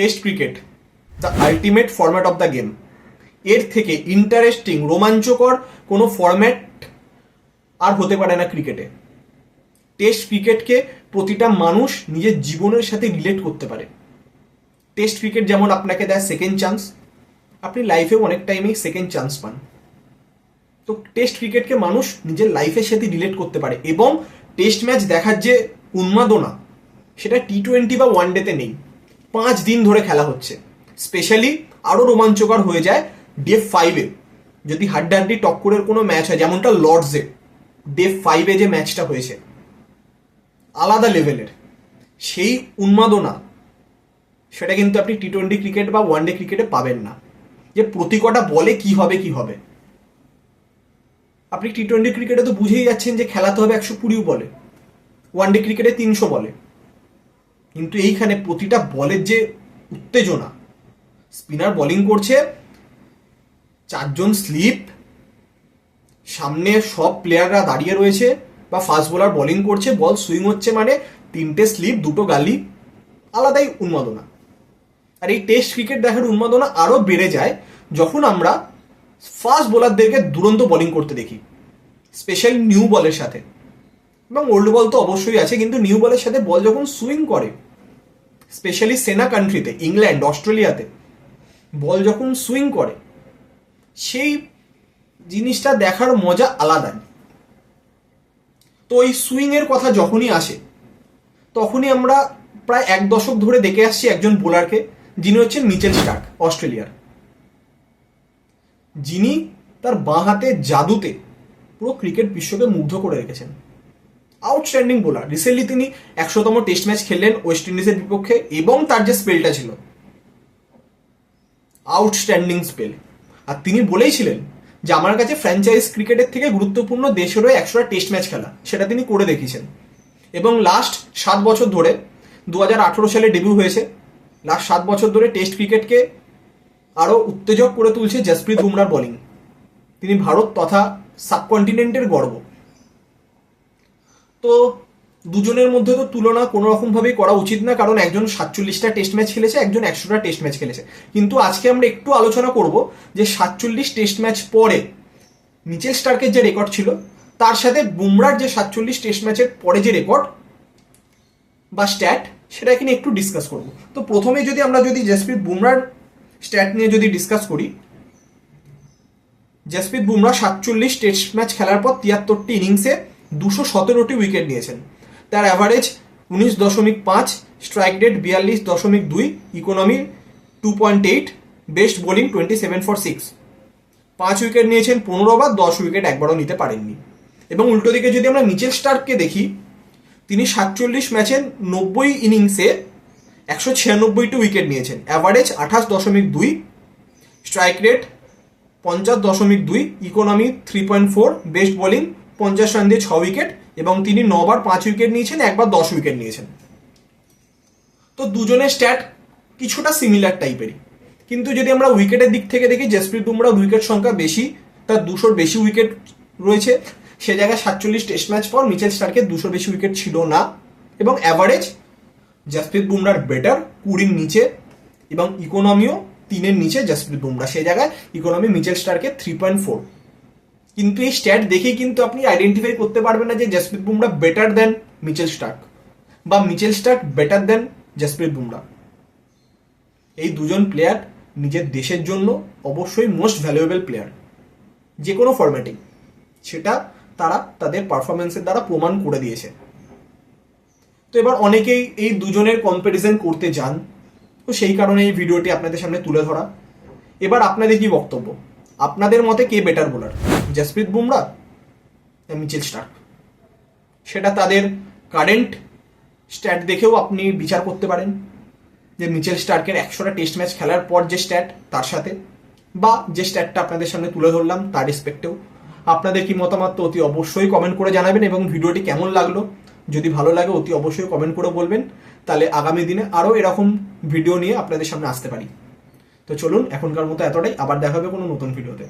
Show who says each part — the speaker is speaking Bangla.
Speaker 1: Test cricket the ultimate format of the game এর থেকে ইন্টারেস্টিং রোমাঞ্চকর কোনো ফরম্যাট আর হতে পারে না ক্রিকেটে। টেস্ট ক্রিকেটকে প্রতিটা মানুষ নিজের জীবনের সাথে রিলেট করতে পারে। টেস্ট ক্রিকেট যেমন আপনাকে দেয় সেকেন্ড চান্স আপনি লাইফেও অনেক টাইমেই সেকেন্ড চান্স পান। তো টেস্ট ক্রিকেটকে মানুষ নিজের লাইফের সাথে রিলেট করতে পারে এবং টেস্ট ম্যাচ দেখার যে উন্মাদনা, সেটা টি টোয়েন্টি বা ওয়ান ডেতে নেই। পাঁচ দিন ধরে খেলা হচ্ছে। স্পেশালি আরও রোমাঞ্চকর হয়ে যায় ডে ফাইভে যদি হাড্ডাহাড্ডি টক্করের কোনো ম্যাচ হয়, যেমনটা লর্ডসে ডে ফাইভে যে ম্যাচটা হয়েছে, আলাদা লেভেলের সেই উন্মাদনা, সেটা কিন্তু আপনি টি টোয়েন্টি ক্রিকেট বা ওয়ান ডে ক্রিকেটে পাবেন না। যে প্রতি কটা বলে কি হবে কি হবে। আপনি টি টোয়েন্টি ক্রিকেটে তো বুঝেই যাচ্ছেন যে খেলাতে হবে একশো কুড়িও বলে। ওয়ান ডে ক্রিকেটে তিনশো বলে। কিন্তু এইখানে প্রতিটা বলের যে উত্তেজনা, স্পিনার বোলিং করছে, চারজন স্লিপ সামনে সব প্লেয়াররা দাঁড়িয়ে রয়েছে বা ফাস্ট বোলার বোলিং করছে বল সুইং হচ্ছে মানে তিনটে স্লিপ দুটো গালি, আলাদাই উন্মাদনা। আর এই টেস্ট ক্রিকেট দেখার উন্মাদনা আরও বেড়ে যায় যখন আমরা ফাস্ট বোলারদেরকে দুরন্ত বোলিং করতে দেখি স্পেশাল নিউ বলের সাথে। এবং ওল্ড বল তো অবশ্যই আছে, কিন্তু নিউ বলের সাথে বল যখন সুইং করে স্পেশালি সেনা কান্ট্রিতে ইংল্যান্ড অস্ট্রেলিয়াতে বল যখন সুইং করে, সেই জিনিসটা দেখার মজা আলাদা তো এই সুইংয়ের কথা যখনই আসে, তখনই আমরা প্রায় এক দশক ধরে দেখে আসছি একজন বোলারকে যিনি হচ্ছেন মিচেল স্টার্ক, অস্ট্রেলিয়ার। যিনি তার বাঁ হাতে জাদুতে পুরো ক্রিকেট বিশ্বকে মুগ্ধ করে রেখেছেন। আউটস্ট্যান্ডিং বোলার রিসেন্টলি তিনি একশোতম টেস্ট ম্যাচ খেললেন ওয়েস্ট ইন্ডিজের বিপক্ষে এবং তার যে স্পেলটা ছিল আউটস্ট্যান্ডিং স্পেল আর তিনি বলেইছিলেন যে, আমার কাছে ফ্র্যাঞ্চাইজ ক্রিকেটের থেকে গুরুত্বপূর্ণ দেশেরও একশোটা টেস্ট ম্যাচ খেলা। সেটা তিনি করে দেখিয়েছেন। এবং লাস্ট সাত বছর ধরে দু হাজার আঠেরো সালে ডেবিউ হয়েছে। লাস্ট সাত বছর ধরে টেস্ট ক্রিকেটকে আরও উত্তেজক করে তুলছে জসপ্রীত বুমরার বোলিং তিনি ভারত তথা সাবকন্টিনেন্টের গর্ব। তো দুজনের মধ্যে তো তুলনা কোনো রকমভাবেই করা উচিত না, কারণ একজন সাতচল্লিশটা টেস্ট ম্যাচ খেলেছে, একজন একশোটা টেস্ট ম্যাচ খেলেছে। কিন্তু আজকে আমরা একটু আলোচনা করব যে সাতচল্লিশ টেস্ট ম্যাচ পরে মিচেল স্টার্কের যে রেকর্ড ছিল, তার সাথে বুমরার যে সাতচল্লিশ টেস্ট ম্যাচের পরে যে রেকর্ড বা স্ট্যাট সেটা এখানে একটু ডিসকাস করব। তো প্রথমে যদি আমরা যদি জসপ্রীত বুমরার স্ট্যাট নিয়ে যদি ডিসকাস করি জসপ্রীত বুমরা সাতচল্লিশ টেস্ট ম্যাচ খেলার পর তিয়াত্তরটি ইনিংসে দুশো সতেরোটি উইকেট নিয়েছেন। তার অ্যাভারেজ উনিশ দশমিক পাঁচ স্ট্রাইক রেট বিয়াল্লিশ দশমিক দুই economy two point eight best bowling twenty seven for six পাঁচ উইকেট নিয়েছেন পনেরো বা দশ উইকেট একবারও নিতে পারেননি। এবং উল্টো দিকে যদি আমরা মিচেল স্টার্ককে দেখি, তিনি সাতচল্লিশ ম্যাচের নব্বই ইনিংসে একশো ছিয়ানব্বইটি উইকেট নিয়েছেন। অ্যাভারেজ আঠাশ দশমিক দুই স্ট্রাইক রেট পঞ্চাশ দশমিক দুই economy three point four best bowling পঞ্চাশ রান দিয়ে ছ উইকেট এবং তিনি নবার পাঁচ উইকেট নিয়েছেন, একবার দশ উইকেট নিয়েছেন। তো দুজনের স্ট্যাট কিছুটা সিমিলার টাইপেরই কিন্তু যদি আমরা উইকেটের দিক থেকে দেখি জসপ্রীত বুমরার উইকেট সংখ্যা বেশি, তার দুশোর বেশি উইকেট রয়েছে। সে জায়গায় সাতচল্লিশ টেস্ট ম্যাচ পর মিচেল স্টার্কের দুশোর বেশি উইকেট ছিল না। এবং অ্যাভারেজ জসপ্রীত বুমরার বেটার কুড়ির নিচে এবং ইকোনমিও তিনের নিচে জসপ্রীত বুমরা সেই জায়গায় ইকোনমি মিচেল স্টার্কের থ্রি পয়েন্ট ফোর কিন্তু এই স্ট্যাট দেখেই কিন্তু আপনি আইডেন্টিফাই করতে পারবেন না যে Jasprit Bumrah better than Mitchell Starc বা Mitchell Starc better than Jasprit Bumrah এই দুজন প্লেয়ার নিজের দেশের জন্য অবশ্যই মোস্ট ভ্যালুয়েবল প্লেয়ার যে কোনো ফরম্যাটিং সেটা তারা তাদের পারফরমেন্সের দ্বারা প্রমাণ করে দিয়েছে। তো এবার অনেকেই এই দুজনের কম্প্যারিজন করতে যান। তো সেই কারণে এই ভিডিওটি আপনাদের সামনে তুলে ধরা। এবার আপনাদের কি বক্তব্য? আপনাদের মতে কে better bowler Jasprit Bumrah, Mitchell Starc. সেটা তাদের কারেন্ট স্ট্যাট দেখেও আপনি বিচার করতে পারেন যে মিচেল স্টার্কের একশোটা টেস্ট ম্যাচ খেলার পর যে স্ট্যাট তার সাথে বা যে স্ট্যাটটা আপনাদের সামনে তুলে ধরলাম তার রেসপেক্টেও আপনাদের কি মতামত অতি অবশ্যই কমেন্ট করে জানাবেন এবং ভিডিওটি কেমন লাগল? যদি ভালো লাগে অতি অবশ্যই কমেন্ট করে বলবেন। তাহলে আগামী দিনে আরও এরকম ভিডিও নিয়ে আপনাদের সামনে আসতে পারি। তো চলুন, এখনকার মতো এতটাই। আবার দেখা হবে কোনো নতুন ভিডিওতে